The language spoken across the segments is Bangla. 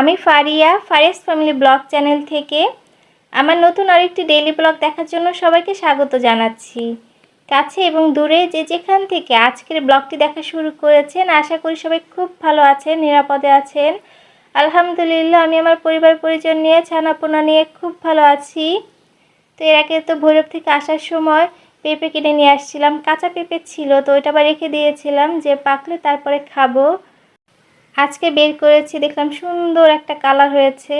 আমি Faria, Fares family blog channel থেকে আমার নতুন আরেকটি ডেইলি ব্লগ দেখার জন্য সবাইকে স্বাগত জানাচ্ছি। কাছে এবং দূরে যে যেখান থেকে আজকের ব্লগটি দেখা শুরু করেছেন, আশা করি সবাই খুব ভালো আছেন, নিরাপদে আছেন। আলহামদুলিল্লাহ, আমি আমার পরিবার পরিজন নিয়ে, ছানাপোনা নিয়ে খুব ভালো আছি। তো এর আগে তো ভৈরব থেকে আসার সময় পেঁপে কিনে নিয়ে আসছিলাম, কাঁচা পেঁপে ছিল তো ওইটা আবার রেখে দিয়েছিলাম যে পাকলে তারপরে খাব। আজকে বের করেছি, দেখলাম সুন্দর একটা কালার হয়েছে।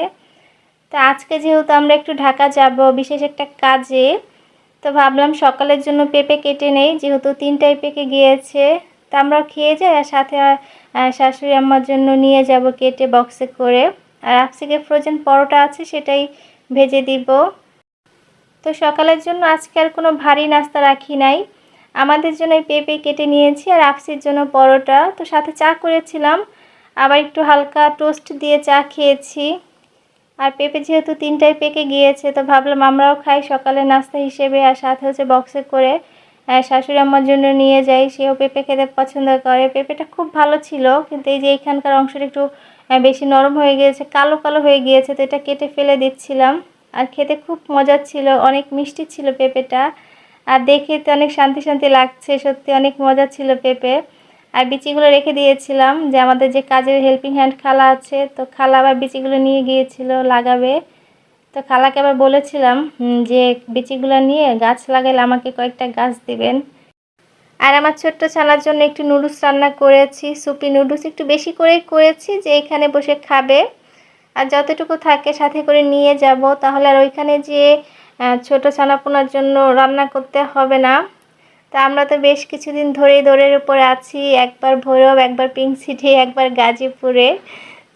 তো আজকে যেহেতু আমরা একটু ঢাকা যাব, বিশেষ একটা কাজে, তো ভাবলাম সকালের জন্য পেঁপে কেটে নেই, যেহেতু তিনটায় পেকে গিয়েছে। তা আমরাও খেয়ে যাই আর সাথে শাশুড়ি আম্মার জন্য নিয়ে যাব কেটে বক্সে করে। আর আপসিকে ফ্রোজেন পরোটা আছে সেটাই ভেজে দিব। তো সকালের জন্য আজকে আর কোনো ভারী নাস্তা রাখি নাই। আমাদের জন্য পেঁপে কেটে নিয়েছি আর আপসির জন্য পরোটা। তো সাথে চা করেছিলাম। আবার একটু হালকা টোস্ট দিয়ে চা খেয়েছি। আর পেঁপে যেহেতু তিনটায় পেকে গিয়েছে, তো ভাবলাম আমরাও খাই। সকালে নাস্তা হিসেবে আর সাথে হচ্ছে বক্সে করে শাশুড়ি আমার জন্য নিয়ে যাই। সেও পেঁপে খেতে পছন্দ করে। পেঁপেটা খুব ভালো ছিল, কিন্তু এই যে এইখানকার অংশটা একটু বেশি নরম হয়ে গিয়েছে, কালো কালো হয়ে গিয়েছে, তো এটা কেটে ফেলে দিচ্ছিলাম। আর খেতে খুব মজার ছিল, অনেক মিষ্টি ছিল পেঁপেটা। আর দেখে তো অনেক শান্তি শান্তি লাগছে, সত্যি অনেক মজা ছিল পেঁপে। আর বিচিগুলো রেখে দিয়েছিলাম যে আমাদের যে কাজের হেল্পিং হ্যান্ড খালা আছে, তো খালা আবার বিচিগুলো নিয়ে গিয়েছিল লাগাবে। তো খালাকে আবার বলেছিলাম যে বিচিগুলো নিয়ে গাছ লাগাইলে আমাকে কয়েকটা গাছ দিবেন। আর আমার ছোট্ট ছানার জন্য একটু নুডলস রান্না করেছি, সুপি নুডলস একটু বেশি করেই করেছি যে এখানে বসে খাবে। আর যতটুকু থাকে সাথে করে নিয়ে যাব, তাহলে আর ওইখানে যে ছোট ছানাপোনার জন্য রান্না করতে হবে না। তা আমরা তো বেশ কিছুদিন ধরেই দৌড়ের উপরে আছি, একবার ভৈরব, একবার পিঙ্ক সিটি, একবার গাজীপুরে।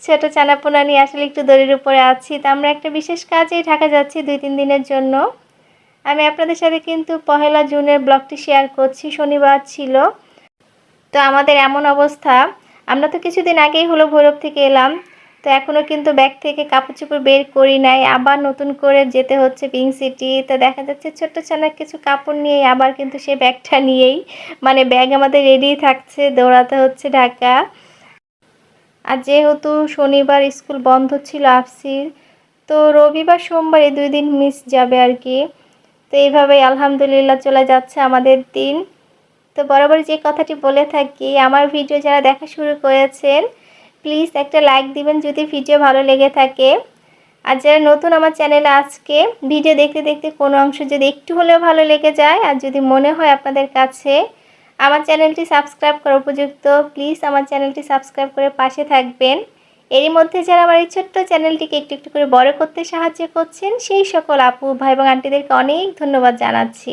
ছোট চানাপোনা নিয়ে আসলে একটু দড়ির উপরে আছি। তা আমরা একটা বিশেষ কাজেই ঢাকা যাচ্ছি দুই তিন দিনের জন্য। আমি আপনাদের সাথে কিন্তু পহেলা জুনের ব্লগটি শেয়ার করছি, শনিবার ছিল। তো আমাদের এমন অবস্থা। আমরা তো কিছুদিন আগেই হলো ভৈরব থেকে এলাম। তো এখনও কিন্তু ব্যাগ থেকে কাপড় চোপড় বের করি নাই, আবার নতুন করে যেতে হচ্ছে পিঙ্ক সিটি তো দেখা যাচ্ছে ছোট্ট ছানার কিছু কাপড় নিয়ে আবার কিন্তু সে ব্যাগটা নিয়েই মানে ব্যাগ আমাদের রেডি থাকছে, দৌড়াতে হচ্ছে ঢাকা। আর যেহেতু শনিবার স্কুল বন্ধ ছিল আফসির, তো রবিবার, সোমবার এই দুই দিন মিস যাবে আর কি। তো এইভাবেই আলহামদুলিল্লাহ চলে যাচ্ছে আমাদের দিন। তো বরাবর যে কথাটি বলে থাকি, আমার ভিডিও যারা দেখা শুরু করেছেন প্লিজ একটা লাইক দিবেন যদি ভিডিও ভালো লেগে থাকে। আর যারা নতুন আমার চ্যানেলে আজকে ভিডিও দেখতে দেখতে কোনো অংশ যদি একটু হলেও ভালো লেগে যায় আর যদি মনে হয় আপনাদের কাছে আমার চ্যানেলটি সাবস্ক্রাইব করা উপযুক্ত, প্লিজ আমার চ্যানেলটি সাবস্ক্রাইব করে পাশে থাকবেন। এরই মধ্যে যারা আমার এই ছোট্ট চ্যানেলটিকে একটু একটু করে বড় করতে সাহায্য করছেন, সেই সকল আপু, ভাই এবং আন্টিদেরকে অনেক ধন্যবাদ জানাচ্ছি।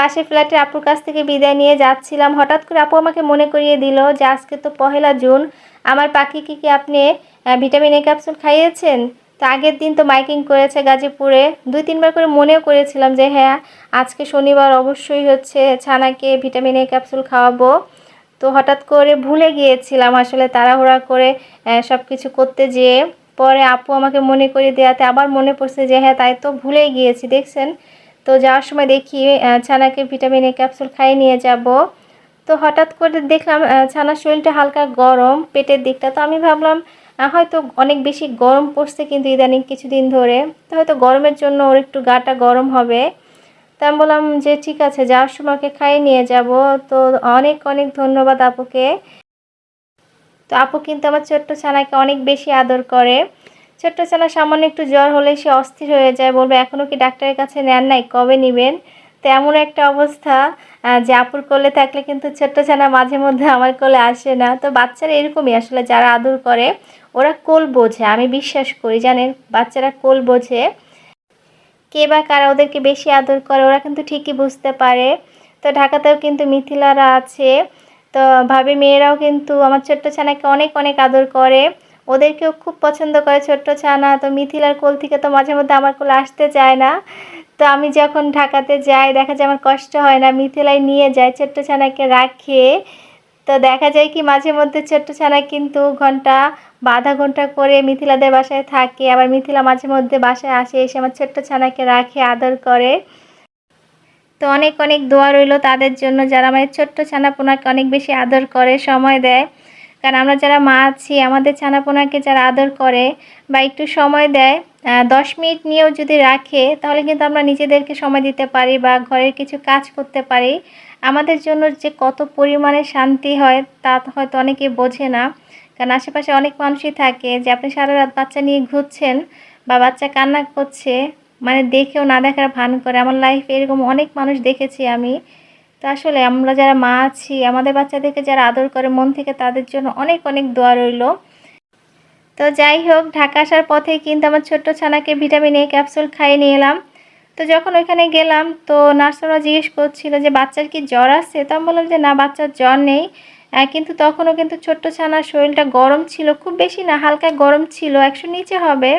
পাশের ফ্ল্যাটের আপুর কাছ থেকে বিদায় নিয়ে যাচ্ছিলাম। হঠাৎ করে আপু আমাকে মনে করিয়ে দিল যে আজকে তো পহেলা জুন। আমার পাখিকে কি আপনি ভিটামিন এ ক্যাপসুল খাইয়েছেন? তো আগের দিন তো মাইকিং করেছে গাজীপুরে। দুই, তিনবার করে মনেও করেছিলাম যে হ্যাঁ আজকে শনিবার অবশ্যই হচ্ছে ছানাকে ভিটামিন এ ক্যাপসুল খাওয়াবো। তো হঠাৎ করে ভুলে গিয়েছিলাম আসলে তাড়াহুড়া করে সব কিছু করতে যেয়ে। পরে আপু আমাকে মনে করে দেওয়াতে আবার মনে পড়ছে যে হ্যাঁ তাই তো ভুলেই গিয়েছি, দেখছেন? তো যাওয়ার সময় দেখি ছানাকে ভিটামিন এ ক্যাপসুল খাইয়ে নিয়ে যাব। তো হঠাৎ করে দেখলাম ছানার শরীরটা হালকা গরম পেটের দিকটা। তো আমি ভাবলাম হয়তো অনেক বেশি গরম পড়ছে কিন্তু ইদানিং কিছুদিন ধরে। তো হয়তো গরমের জন্য ওর একটু গাটা গরম হবে। তা আমি বললাম যে, ঠিক আছে, যাওয়ার সময় ওকে খাইয়ে নিয়ে যাব। তো অনেক অনেক ধন্যবাদ আপুকে। তো আপু কিন্তু আমার ছোট্ট ছানাকে অনেক বেশি আদর করে। ছোট্ট ছানা সামান্য একটু জ্বর হলে সে অস্থির হয়ে যায়, বলবে এখনও কি ডাক্তারের কাছে নেন নাই? কবে নেবেন? তো এমন একটা অবস্থা যে আপুর কোলে থাকলে কিন্তু ছোট্ট ছানা মাঝে মধ্যে আমার কোলে আসে না। তো বাচ্চারা এরকমই আসলে, যারা আদর করে, ওরা কোল বোঝে। আমি বিশ্বাস করি, জানেন, বাচ্চারা কোল বোঝে। কে বা কারা ওদেরকে বেশি আদর করে, ওরা কিন্তু ঠিকই বুঝতে পারে। তো ঢাকাতেও কিন্তু মিথিলারা আছে। তো ভাবি, মেয়েরাও কিন্তু আমার ছোট্ট ছানাকে অনেক অনেক আদর করে। ওদেরকেও খুব পছন্দ করে ছোট্ট ছানা। তো মিথিলার কোল থেকে তো মাঝে মধ্যে আমার কোলে আসতে চায় না। তো আমি যখন ঢাকাতে যাই, দেখা যায় আমার কষ্ট হয় না। মিথিলাই নিয়ে যায় ছোট্ট ছানাকে রাখে। তো দেখা যায় কি মাঝে মধ্যে ছোট্ট ছানা কিন্তু ঘণ্টা বা আধা ঘণ্টা করে মিথিলাদের বাসায় থাকে। আবার মিথিলা মাঝে মধ্যে বাসায় আসে, এসে আমার ছোট্ট ছানাকে রাখে, আদর করে। তো অনেক অনেক দোয়া রইল তাদের জন্য। যারা আমার ছোট্ট ছানা পোনাকে অনেক বেশি আদর করে, সময় দেয়। কারণ আমরা যারা মা আছি, আমাদের ছানাপোনাকে যারা আদর করে বা একটু সময় দেয় দশ মিনিট নিয়েও যদি রাখে, তাহলে কিন্তু আমরা নিজেদেরকে সময় দিতে পারি বা ঘরের কিছু কাজ করতে পারি। আমাদের জন্য যে কত পরিমাণে শান্তি হয়, তা হয়তো অনেকে বোঝে না। কারণ আশেপাশে অনেক মানুষই থাকে যে, আপনি সারা রাত বাচ্চা নিয়ে ঘুরছেন বা বাচ্চা কান্না করছে মানে দেখেও না দেখার ভান করে। আমার লাইফে এরকম অনেক মানুষ দেখেছি আমি। তো আসলে আমরা যারা মা আছি, আমাদের বাচ্চাদেরকে যারা আদর করে, মন থেকে তাদের জন্য অনেক অনেক দোয়া রইল। তো যাই হোক, ঢাকা আসার পথে কিন্তু আমার ছোট্ট ছানাকে ভিটামিন এ ক্যাপসুল খাইয়ে নিয়ে এলাম। তো যখন ওইখানে গেলাম, তো নার্সরা জিজ্ঞেস করছিল যে, বাচ্চার কি জ্বর আছে? তো আমি বললাম যে, না, বাচ্চার জ্বর নেই। কিন্তু তখনও কিন্তু ছোট্ট ছানার শরীরটা গরম ছিল, খুব বেশি না, হালকা গরম ছিল, একশো নিচে হবে।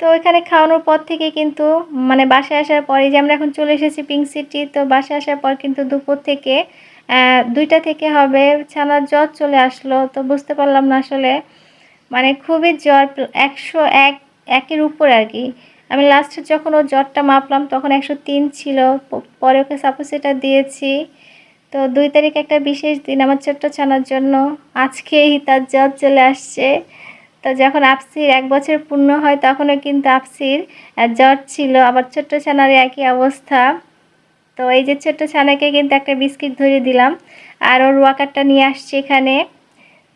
তো ওইখানে খাওয়ানোর পর থেকে কিন্তু মানে বাসায় আসার পরে যে আমরা এখন চলে এসেছি পিঙ্ক সিটি তো বাসায় আসার পর কিন্তু দুপুর থেকে দুইটা থেকে হবে, ছানার জ্বর চলে আসলো, তো বুঝতে পারলাম না আসলে। মানে খুবই জ্বর, একশো এক, একের উপর আর কি। আমি লাস্টে যখন ও জ্বরটা মাপলাম, তখন একশো তিন ছিল পরে ওকে সাপোসিটা দিয়েছি। তো দুই তারিখ একটা বিশেষ দিন, আমার ছোট্ট ছানার জন্য। আজকেই তার জ্বর চলে আসছে। তো যখন আপসির এক বছর পূর্ণ হয়, তখনও কিন্তু আপসির জ্বর ছিল। আবার ছোট্ট ছানার একই অবস্থা। তো এই যে ছোট্ট ছানাকে কিন্তু একটা বিস্কিট ধরে দিলাম। আর ওর ওয়াকারটা নিয়ে আসছে এখানে।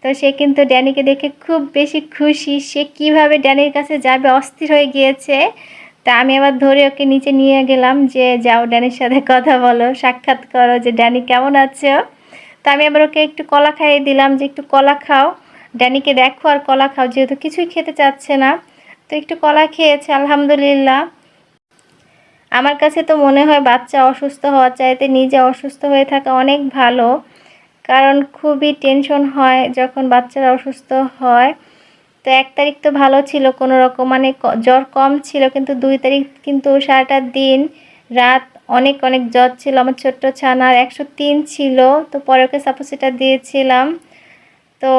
তো সে কিন্তু ড্যানিকে দেখে খুব বেশি খুশি। সে কীভাবে ড্যানির কাছে যাবে? অস্থির হয়ে গিয়েছে। তা আমি আবার ধরে ওকে নিচে নিয়ে গেলাম যে, যাও ড্যানির সাথে কথা বলো, সাক্ষাৎ করো যে, ড্যানি কেমন আছো? তো আমি আবার ওকে একটু কলা খাইয়ে দিলাম যে, একটু কলা খাও। ড্যানিকে দেখো আর কলা খাও, যেহেতু কিছুই খেতে চাচ্ছে না। তো একটু কলা খেয়েছে, আলহামদুলিল্লাহ। আমার কাছে তো মনে হয় বাচ্চা অসুস্থ হওয়ার চাইতে নিজে অসুস্থ হয়ে থাকা অনেক ভালো, কারণ খুবই টেনশন হয় যখন বাচ্চারা অসুস্থ হয়। তো এক তারিখ তো ভালো ছিল কোনো রকম মানে জ্বর কম ছিল, কিন্তু দুই তারিখ কিন্তু সারাটা দিন, রাত অনেক অনেক জ্বর ছিল। আমার ছোট্ট ছানার একশো তিন ছিল, তো পরে ওকে সাপোসিটা দিয়েছিলাম। তো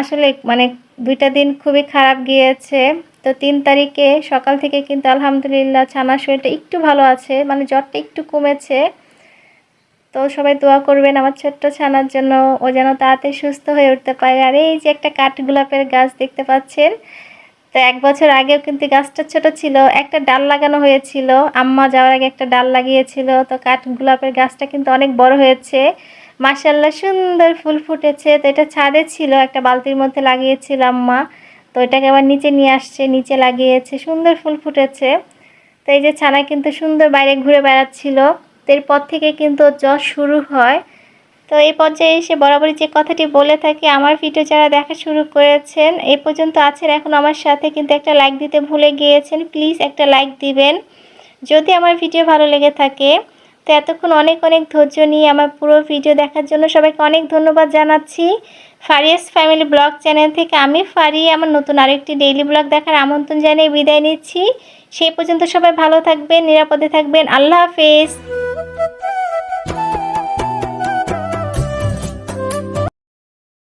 আসলে মানে দুইটা দিন খুবই খারাপ গিয়েছে। তো তিন তারিখে সকাল থেকে কিন্তু আলহামদুলিল্লাহ ছানার শরীরটা একটু ভালো আছে মানে জ্বরটা একটু কমেছে। তো সবাই দোয়া করবেন আমার ছোট্ট ছানার জন্য, ও যেন তাড়াতাড়ি সুস্থ হয়ে উঠতে পারে। আর এই যে একটা কাঠগোলাপের গাছ দেখতে পাচ্ছেন, তো এক বছর আগেও কিন্তু গাছটা ছোট ছিল, একটা ডাল লাগানো হয়েছিল, আম্মা যাওয়ার আগে একটা ডাল লাগিয়েছিল, তো কাঠগোলাপের গাছটা কিন্তু অনেক বড় হয়েছে। মাসাল্লাহ সুন্দর ফুল ফুটেছে। তো এটা ছাদে ছিল, একটা বালতির মধ্যে লাগিয়েছিলাম মা তো এটাকে আবার নিচে নিয়ে আসছে, নিচে লাগিয়েছে। সুন্দর ফুল ফুটেছে। তো এই যে ছানা কিন্তু সুন্দর বাইরে ঘুরে বেড়াচ্ছিল। তো এরপর থেকে কিন্তু জ্বর শুরু হয়। তো এই পর্যায়ে এসে বরাবরই যে কথাটি বলে থাকি, আমার ভিডিও যারা দেখা শুরু করেছেন এই পর্যন্ত আছেন এখন আমার সাথে, কিন্তু একটা লাইক দিতে ভুলে গিয়েছেন প্লিজ একটা লাইক দিবেন। যদি আমার ভিডিও ভালো লেগে থাকে তো এতক্ষণ অনেক অনেক ধৈর্য নিয়ে আমার পুরো ভিডিও দেখার জন্য সবাইকে অনেক ধন্যবাদ জানাচ্ছি। ফারিয়াস ফ্যামিলি ব্লগ চ্যানেল থেকে আমি ফারি আমার নতুন আরেকটি ডেইলি ব্লগ দেখার আমন্ত্রণ জানিয়ে বিদায় নিচ্ছি। সেই পর্যন্ত সবাই ভালো থাকবেন, নিরাপদে থাকবেন। আল্লাহ হাফেজ।